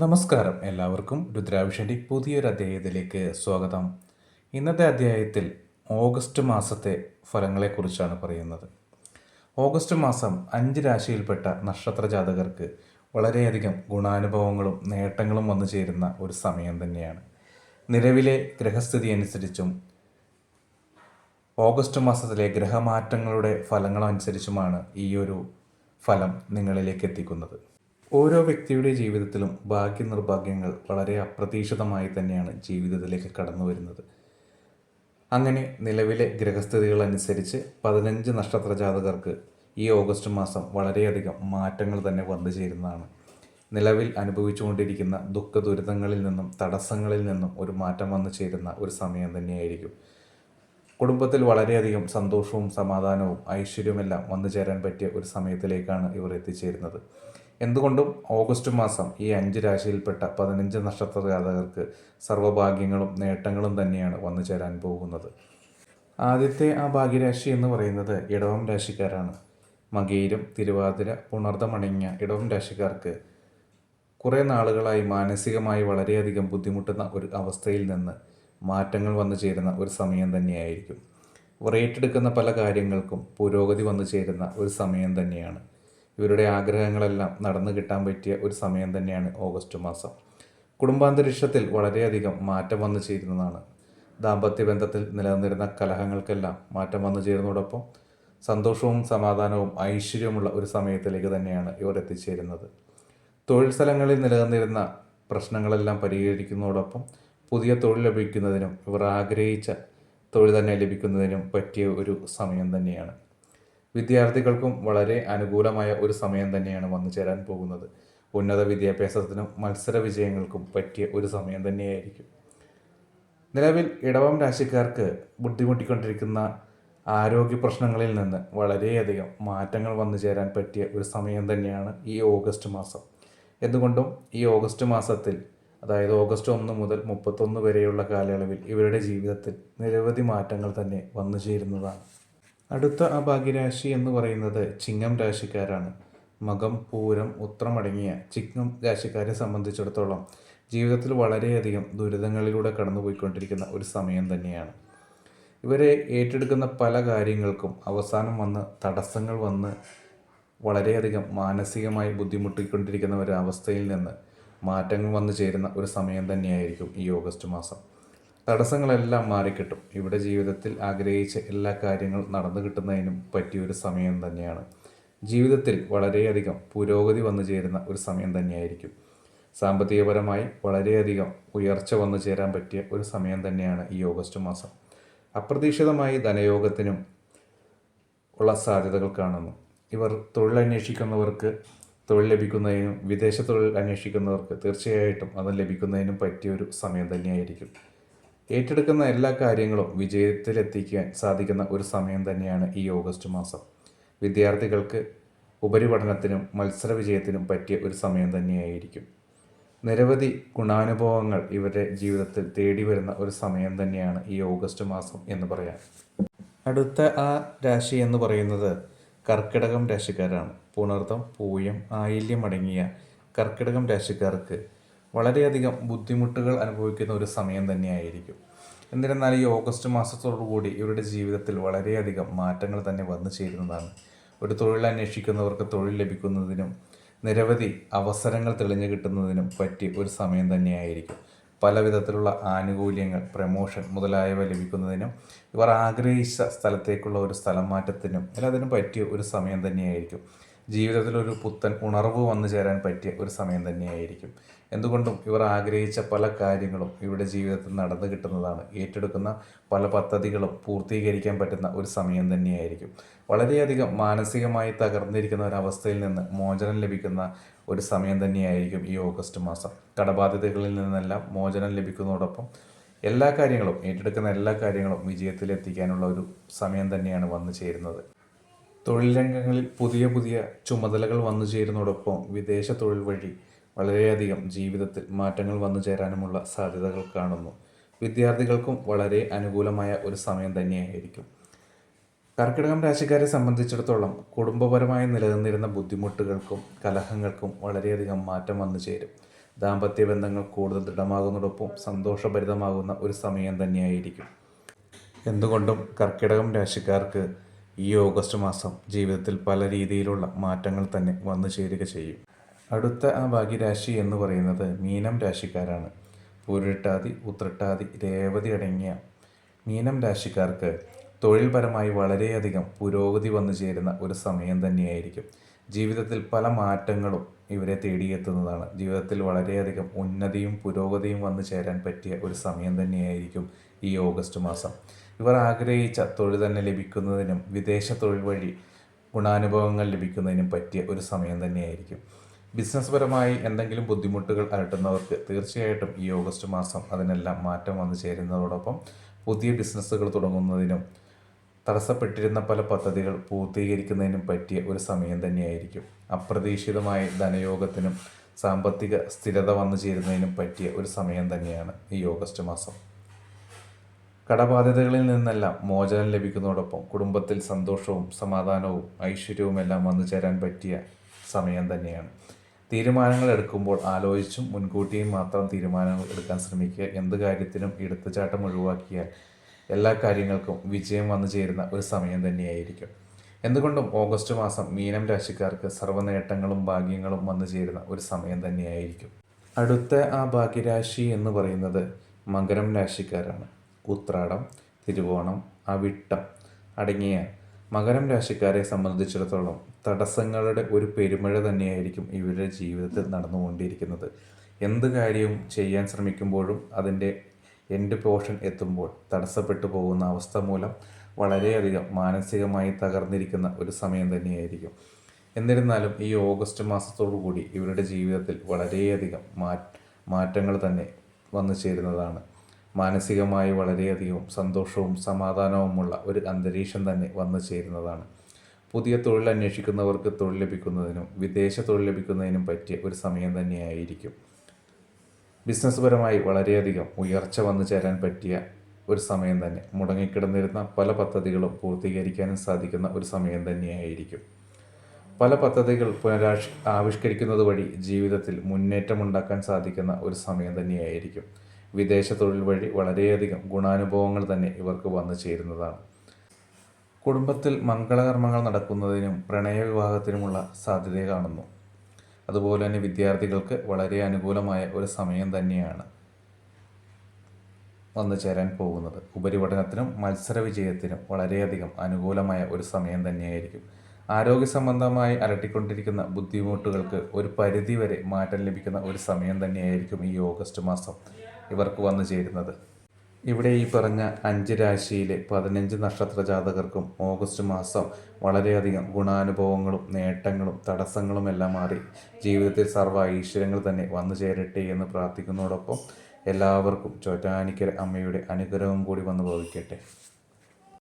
നമസ്കാരം. എല്ലാവർക്കും രുദ്രാഭിഷന്റെ പുതിയൊരു അധ്യായത്തിലേക്ക് സ്വാഗതം. ഇന്നത്തെ അധ്യായത്തിൽ ഓഗസ്റ്റ് മാസത്തെ ഫലങ്ങളെക്കുറിച്ചാണ് പറയുന്നത്. ഓഗസ്റ്റ് മാസം അഞ്ച് രാശിയിൽപ്പെട്ട നക്ഷത്ര ജാതകർക്ക് വളരെയധികം ഗുണാനുഭവങ്ങളും നേട്ടങ്ങളും വന്നു ചേരുന്ന ഒരു സമയം തന്നെയാണ്. നിലവിലെ ഗ്രഹസ്ഥിതി അനുസരിച്ചും ഓഗസ്റ്റ് മാസത്തിലെ ഗ്രഹമാറ്റങ്ങളുടെ ഫലങ്ങളനുസരിച്ചുമാണ് ഈ ഒരു ഫലം നിങ്ങളിലേക്ക് എത്തിക്കുന്നത്. ഓരോ വ്യക്തിയുടെ ജീവിതത്തിലും ഭാഗ്യ നിർഭാഗ്യങ്ങൾ വളരെ അപ്രതീക്ഷിതമായി തന്നെയാണ് ജീവിതത്തിലേക്ക് കടന്നു വരുന്നത്. അങ്ങനെ നിലവിലെ ഗ്രഹസ്ഥിതികൾ അനുസരിച്ച് പതിനഞ്ച് നക്ഷത്ര ജാതകർക്ക് ഈ ഓഗസ്റ്റ് മാസം വളരെയധികം മാറ്റങ്ങൾ തന്നെ വന്നു ചേരുന്നതാണ്. നിലവിൽ അനുഭവിച്ചുകൊണ്ടിരിക്കുന്ന ദുഃഖ ദുരിതങ്ങളിൽ നിന്നും തടസ്സങ്ങളിൽ നിന്നും ഒരു മാറ്റം വന്നു ചേരുന്ന ഒരു സമയം തന്നെയായിരിക്കും. കുടുംബത്തിൽ വളരെയധികം സന്തോഷവും സമാധാനവും ഐശ്വര്യവുമെല്ലാം വന്നു ചേരാൻ പറ്റിയ ഒരു സമയത്തിലേക്കാണ് ഇവർ എത്തിച്ചേരുന്നത്. എന്തുകൊണ്ടും ഓഗസ്റ്റ് മാസം ഈ അഞ്ച് രാശിയിൽപ്പെട്ട പതിനഞ്ച് നക്ഷത്ര ജാതകർക്ക് സർവഭാഗ്യങ്ങളും നേട്ടങ്ങളും തന്നെയാണ് വന്നു ചേരാൻ പോകുന്നത്. ആദ്യത്തെ ആ ഭാഗ്യരാശി എന്ന് പറയുന്നത് ഇടവം രാശിക്കാരാണ്. മകയിരം തിരുവാതിര പുണർദമണിഞ്ഞ ഇടവം രാശിക്കാർക്ക് കുറേ നാളുകളായി മാനസികമായി വളരെയധികം ബുദ്ധിമുട്ടുന്ന ഒരു അവസ്ഥയിൽ നിന്ന് മാറ്റങ്ങൾ വന്നു ചേരുന്ന ഒരു സമയം തന്നെയായിരിക്കും. റേറ്റെടുക്കുന്ന പല കാര്യങ്ങൾക്കും പുരോഗതി വന്നു ചേരുന്ന ഒരു സമയം തന്നെയാണ്. ഇവരുടെ ആഗ്രഹങ്ങളെല്ലാം നടന്നു കിട്ടാൻ പറ്റിയ ഒരു സമയം തന്നെയാണ് ഓഗസ്റ്റ് മാസം. കുടുംബാന്തരീക്ഷത്തിൽ വളരെയധികം മാറ്റം വന്നു ചേരുന്നതാണ്. ദാമ്പത്യ ബന്ധത്തിൽ നിലനിന്നിരുന്ന കലഹങ്ങൾക്കെല്ലാം മാറ്റം വന്നു ചേരുന്നതോടൊപ്പം സന്തോഷവും സമാധാനവും ഐശ്വര്യമുള്ള ഒരു സമയത്തിലേക്ക് തന്നെയാണ് ഇവർ എത്തിച്ചേരുന്നത്. തൊഴിൽ സ്ഥലങ്ങളിൽ നിലനിന്നിരുന്ന പ്രശ്നങ്ങളെല്ലാം പരിഹരിക്കുന്നതോടൊപ്പം പുതിയ തൊഴിൽ ലഭിക്കുന്നതിനും ഇവർ ആഗ്രഹിച്ച തൊഴിൽ തന്നെ ലഭിക്കുന്നതിനും പറ്റിയ ഒരു സമയം തന്നെയാണ്. വിദ്യാർത്ഥികൾക്കും വളരെ അനുകൂലമായ ഒരു സമയം തന്നെയാണ് വന്നു ചേരാൻ പോകുന്നത്. ഉന്നത വിദ്യാഭ്യാസത്തിനും മത്സര വിജയങ്ങൾക്കും പറ്റിയ ഒരു സമയം തന്നെയായിരിക്കും. നിലവിൽ ഇടവം രാശിക്കാർക്ക് ബുദ്ധിമുട്ടിക്കൊണ്ടിരിക്കുന്ന ആരോഗ്യ പ്രശ്നങ്ങളിൽ നിന്ന് വളരെയധികം മാറ്റങ്ങൾ വന്നു ചേരാൻ പറ്റിയ ഒരു സമയം തന്നെയാണ് ഈ ഓഗസ്റ്റ് മാസം. എന്തുകൊണ്ടും ഈ ഓഗസ്റ്റ് മാസത്തിൽ അതായത് ഓഗസ്റ്റ് ഒന്ന് മുതൽ മുപ്പത്തൊന്ന് വരെയുള്ള കാലയളവിൽ ഇവരുടെ ജീവിതത്തിൽ നിരവധി മാറ്റങ്ങൾ തന്നെ വന്നു ചേരുന്നതാണ്. അടുത്ത അഭാഗ്യരാശി എന്ന് പറയുന്നത് ചിങ്ങം രാശിക്കാരാണ്. മകം പൂരം ഉത്രമടങ്ങിയ ചിങ്ങം രാശിക്കാരെ സംബന്ധിച്ചിടത്തോളം ജീവിതത്തിൽ വളരെയധികം ദുരിതങ്ങളിലൂടെ കടന്നുപോയിക്കൊണ്ടിരിക്കുന്ന ഒരു സമയം തന്നെയാണ്. ഇവരെ ഏറ്റെടുക്കുന്ന പല കാര്യങ്ങൾക്കും അവസാനം വന്ന് തടസ്സങ്ങൾ വന്ന് വളരെയധികം മാനസികമായി ബുദ്ധിമുട്ടിക്കൊണ്ടിരിക്കുന്ന ഒരു അവസ്ഥയിൽ നിന്ന് മാറ്റങ്ങൾ വന്നു ചേരുന്ന ഒരു സമയം തന്നെയായിരിക്കും ഈ ഓഗസ്റ്റ് മാസം. തടസ്സങ്ങളെല്ലാം മാറിക്കിട്ടും. ഇവിടെ ജീവിതത്തിൽ ആഗ്രഹിച്ച എല്ലാ കാര്യങ്ങളും നടന്നു കിട്ടുന്നതിനും പറ്റിയൊരു സമയം തന്നെയാണ്. ജീവിതത്തിൽ വളരെയധികം പുരോഗതി വന്നു ചേരുന്ന ഒരു സമയം തന്നെയായിരിക്കും. സാമ്പത്തികപരമായി വളരെയധികം ഉയർച്ച വന്നു ചേരാൻ പറ്റിയ ഒരു സമയം തന്നെയാണ് ഈ ഓഗസ്റ്റ് മാസം. അപ്രതീക്ഷിതമായി ധനയോഗത്തിനും ഉള്ള സാധ്യതകൾ കാണുന്നു. ഇവർ തൊഴിൽ അന്വേഷിക്കുന്നവർക്ക് തൊഴിൽ ലഭിക്കുന്നതിനും വിദേശ തൊഴിൽ അന്വേഷിക്കുന്നവർക്ക് തീർച്ചയായിട്ടും അത് ലഭിക്കുന്നതിനും പറ്റിയൊരു സമയം തന്നെയായിരിക്കും. ഏറ്റെടുക്കുന്ന എല്ലാ കാര്യങ്ങളും വിജയത്തിലെത്തിക്കാൻ സാധിക്കുന്ന ഒരു സമയം തന്നെയാണ് ഈ ഓഗസ്റ്റ് മാസം. വിദ്യാർത്ഥികൾക്ക് ഉപരിപഠനത്തിനും മത്സര വിജയത്തിനും പറ്റിയ ഒരു സമയം തന്നെയായിരിക്കും. നിരവധി ഗുണാനുഭവങ്ങൾ ഇവരുടെ ജീവിതത്തിൽ തേടി വരുന്ന ഒരു സമയം തന്നെയാണ് ഈ ഓഗസ്റ്റ് മാസം എന്ന് പറയാം. അടുത്ത ആ രാശി എന്ന് പറയുന്നത് കർക്കിടകം രാശിക്കാരാണ്. പുണർത്തം പൂയം ആയില്യം അടങ്ങിയ കർക്കിടകം രാശിക്കാർക്ക് വളരെയധികം ബുദ്ധിമുട്ടുകൾ അനുഭവിക്കുന്ന ഒരു സമയം തന്നെയായിരിക്കും. എന്നിരുന്നാൽ ഈ ഓഗസ്റ്റ് മാസത്തോടുകൂടി ഇവരുടെ ജീവിതത്തിൽ വളരെയധികം മാറ്റങ്ങൾ തന്നെ വന്നു ചേരുന്നതാണ്. ഒരു തൊഴിൽ അന്വേഷിക്കുന്നവർക്ക് തൊഴിൽ ലഭിക്കുന്നതിനും നിരവധി അവസരങ്ങൾ തെളിഞ്ഞു കിട്ടുന്നതിനും പറ്റിയ ഒരു സമയം തന്നെയായിരിക്കും. പല വിധത്തിലുള്ള ആനുകൂല്യങ്ങൾ പ്രമോഷൻ മുതലായവ ലഭിക്കുന്നതിനും ഇവർ ആഗ്രഹിച്ച സ്ഥലത്തേക്കുള്ള ഒരു സ്ഥലം മാറ്റത്തിനും എല്ലാത്തിനും പറ്റിയ ഒരു സമയം തന്നെയായിരിക്കും. ജീവിതത്തിൽ ഒരു പുത്തൻ ഉണർവ് വന്നു ചേരാൻ പറ്റിയ ഒരു സമയം തന്നെയായിരിക്കും. എന്തുകൊണ്ടും ഇവർ ആഗ്രഹിച്ച പല കാര്യങ്ങളും ഇവരുടെ ജീവിതത്തിൽ നടന്നു കിട്ടുന്നതാണ്. ഏറ്റെടുക്കുന്ന പല പദ്ധതികളും പൂർത്തീകരിക്കാൻ പറ്റുന്ന ഒരു സമയം തന്നെയായിരിക്കും. വളരെയധികം മാനസികമായി തകർന്നിരിക്കുന്ന ഒരവസ്ഥയിൽ നിന്ന് മോചനം ലഭിക്കുന്ന ഒരു സമയം തന്നെയായിരിക്കും ഈ ഓഗസ്റ്റ് മാസം. കടബാധ്യതകളിൽ നിന്നെല്ലാം മോചനം ലഭിക്കുന്നതോടൊപ്പം എല്ലാ കാര്യങ്ങളും ഏറ്റെടുക്കുന്ന എല്ലാ കാര്യങ്ങളും വിജയത്തിലെത്തിക്കാനുള്ള ഒരു സമയം തന്നെയാണ് വന്നു ചേരുന്നത്. തൊഴിൽ രംഗങ്ങളിൽ പുതിയ പുതിയ ചുമതലകൾ വന്നു ചേരുന്നതോടൊപ്പം വിദേശ തൊഴിൽ വഴി വളരെയധികം ജീവിതത്തിൽ മാറ്റങ്ങൾ വന്നു ചേരാനുമുള്ള സാധ്യതകൾ കാണുന്നു. വിദ്യാർത്ഥികൾക്കും വളരെ അനുകൂലമായ ഒരു സമയം തന്നെയായിരിക്കും. കർക്കിടകം രാശിക്കാരെ സംബന്ധിച്ചിടത്തോളം കുടുംബപരമായി നിലനിന്നിരുന്ന ബുദ്ധിമുട്ടുകൾക്കും കലഹങ്ങൾക്കും വളരെയധികം മാറ്റം വന്നു ചേരും. ദാമ്പത്യ ബന്ധങ്ങൾ കൂടുതൽ ദൃഢമാകുന്നതോടൊപ്പം സന്തോഷഭരിതമാകുന്ന ഒരു സമയം തന്നെയായിരിക്കും. എന്തുകൊണ്ടും കർക്കിടകം രാശിക്കാർക്ക് ഈ ഓഗസ്റ്റ് മാസം ജീവിതത്തിൽ പല രീതിയിലുള്ള മാറ്റങ്ങൾ തന്നെ വന്നു ചേരുക ചെയ്യും. അടുത്ത ആ ഭാഗ്യരാശി എന്ന് പറയുന്നത് മീനം രാശിക്കാരാണ്. പൂരിട്ടാതി ഉത്രട്ടാതി രേവതി അടങ്ങിയ മീനം രാശിക്കാർക്ക് തൊഴിൽപരമായി വളരെയധികം പുരോഗതി വന്നു ചേരുന്ന ഒരു സമയം തന്നെയായിരിക്കും. ജീവിതത്തിൽ പല മാറ്റങ്ങളും ഇവരെ തേടിയെത്തുന്നതാണ്. ജീവിതത്തിൽ വളരെയധികം ഉന്നതിയും പുരോഗതിയും വന്നു ചേരാൻ പറ്റിയ ഒരു സമയം തന്നെയായിരിക്കും ഈ ഓഗസ്റ്റ് മാസം. ഇവർ ആഗ്രഹിച്ച തൊഴിൽ തന്നെ ലഭിക്കുന്നതിനും വിദേശ തൊഴിൽ വഴി ഗുണാനുഭവങ്ങൾ ലഭിക്കുന്നതിനും പറ്റിയ ഒരു സമയം തന്നെയായിരിക്കും. ബിസിനസ് പരമായി എന്തെങ്കിലും ബുദ്ധിമുട്ടുകൾ അലട്ടുന്നവർക്ക് തീർച്ചയായിട്ടും ഈ ഓഗസ്റ്റ് മാസം അതിനെല്ലാം മാറ്റം വന്നു ചേരുന്നതോടൊപ്പം പുതിയ ബിസിനസ്സുകൾ തുടങ്ങുന്നതിനും തടസ്സപ്പെട്ടിരുന്ന പല പദ്ധതികൾ പൂർത്തീകരിക്കുന്നതിനും പറ്റിയ ഒരു സമയം തന്നെയായിരിക്കും. അപ്രതീക്ഷിതമായ ധനയോഗത്തിനും സാമ്പത്തിക സ്ഥിരത വന്നു ചേരുന്നതിനും പറ്റിയ ഒരു സമയം തന്നെയാണ് ഈ ഓഗസ്റ്റ് മാസം. കടബാധ്യതകളിൽ നിന്നെല്ലാം മോചനം ലഭിക്കുന്നതോടൊപ്പം കുടുംബത്തിൽ സന്തോഷവും സമാധാനവും ഐശ്വര്യവും എല്ലാം വന്നു ചേരാൻ പറ്റിയ സമയം തന്നെയാണ്. തീരുമാനങ്ങൾ എടുക്കുമ്പോൾ ആലോചിച്ചും മുൻകൂട്ടിയും മാത്രം തീരുമാനങ്ങൾ എടുക്കാൻ ശ്രമിക്കുക. എന്ത് കാര്യത്തിനും എടുത്തുചാട്ടം ഒഴിവാക്കിയാൽ എല്ലാ കാര്യങ്ങൾക്കും വിജയം വന്നു ചേരുന്ന ഒരു സമയം തന്നെയായിരിക്കും. എന്തുകൊണ്ടും ഓഗസ്റ്റ് മാസം മീനം രാശിക്കാർക്ക് സർവ നേട്ടങ്ങളും ഭാഗ്യങ്ങളും വന്നു ചേരുന്ന ഒരു സമയം തന്നെയായിരിക്കും. അടുത്ത ആ ഭാഗ്യരാശി എന്ന് പറയുന്നത് മകരം രാശിക്കാരാണ്. ഉത്രാടം തിരുവോണം അവിട്ടം അടങ്ങിയ മകരം രാശിക്കാരെ സംബന്ധിച്ചിടത്തോളം തടസ്സങ്ങളുടെ ഒരു പെരുമഴ തന്നെയായിരിക്കും ഇവരുടെ ജീവിതത്തിൽ നടന്നുകൊണ്ടിരിക്കുന്നത്. എന്ത് കാര്യവും ചെയ്യാൻ ശ്രമിക്കുമ്പോഴും അതിന്റെ എൻഡ് പോർഷൻ എത്തുമ്പോൾ തടസ്സപ്പെട്ടു പോകുന്ന അവസ്ഥ മൂലം വളരെയധികം മാനസികമായി തകർന്നിരിക്കുന്ന ഒരു സമയം തന്നെയായിരിക്കും. എന്നിരുന്നാലും ഈ ഓഗസ്റ്റ് മാസത്തോടു കൂടി ഇവരുടെ ജീവിതത്തിൽ വളരെയധികം മാറ്റങ്ങൾ തന്നെ വന്നു ചേരുന്നതാണ്. മാനസികമായി വളരെയധികം സന്തോഷവും സമാധാനവുമുള്ള ഒരു അന്തരീക്ഷം തന്നെ വന്നു ചേരുന്നതാണ്. പുതിയ തൊഴിൽ അന്വേഷിക്കുന്നവർക്ക് തൊഴിൽ ലഭിക്കുന്നതിനും വിദേശ തൊഴിൽ ലഭിക്കുന്നതിനും പറ്റിയ ഒരു സമയം തന്നെയായിരിക്കും. ബിസിനസ് പരമായി വളരെയധികം ഉയർച്ച വന്നു ചേരാൻ പറ്റിയ ഒരു സമയം തന്നെ. മുടങ്ങിക്കിടന്നിരുന്ന പല പദ്ധതികളും പൂർത്തീകരിക്കാനും സാധിക്കുന്ന ഒരു സമയം തന്നെയായിരിക്കും. പല പദ്ധതികൾ പുനരാഷ് ആവിഷ്കരിക്കുന്നത് വഴി ജീവിതത്തിൽ മുന്നേറ്റമുണ്ടാക്കാൻ സാധിക്കുന്ന ഒരു സമയം തന്നെയായിരിക്കും. വിദേശ തൊഴിൽ വഴി വളരെയധികം ഗുണാനുഭവങ്ങൾ തന്നെ ഇവർക്ക് വന്നു ചേരുന്നതാണ്. കുടുംബത്തിൽ മംഗളകർമ്മങ്ങൾ നടക്കുന്നതിനും പ്രണയവിവാഹത്തിനുമുള്ള സാധ്യത കാണുന്നു. അതുപോലെ തന്നെ വിദ്യാർത്ഥികൾക്ക് വളരെ അനുകൂലമായ ഒരു സമയം തന്നെയാണ് വന്നു ചേരാൻ പോകുന്നത്. ഉപരിപഠനത്തിനും മത്സര വിജയത്തിനും വളരെയധികം അനുകൂലമായ ഒരു സമയം തന്നെയായിരിക്കും. ആരോഗ്യ സംബന്ധമായി അലട്ടിക്കൊണ്ടിരിക്കുന്ന ബുദ്ധിമുട്ടുകൾക്ക് ഒരു പരിധിവരെ മാറ്റം ലഭിക്കുന്ന ഒരു സമയം തന്നെയായിരിക്കും ഈ ഓഗസ്റ്റ് മാസം. ഇവർക്ക് വന്നു ചേരുന്നത്. ഇവിടെ ഈ പറഞ്ഞ അഞ്ച് രാശിയിലെ പതിനഞ്ച് നക്ഷത്ര ജാതകർക്കും ഓഗസ്റ്റ് മാസം വളരെയധികം ഗുണാനുഭവങ്ങളും നേട്ടങ്ങളും തടസ്സങ്ങളും എല്ലാം മാറി. ജീവിതത്തിൽ സർവ ഐശ്വര്യങ്ങൾ തന്നെ വന്നു ചേരട്ടെ എന്ന് പ്രാർത്ഥിക്കുന്നതോടൊപ്പം എല്ലാവർക്കും ചോറ്റാനിക്കര അമ്മയുടെ അനുഗ്രഹവും കൂടി വന്നു ഭവിക്കട്ടെ.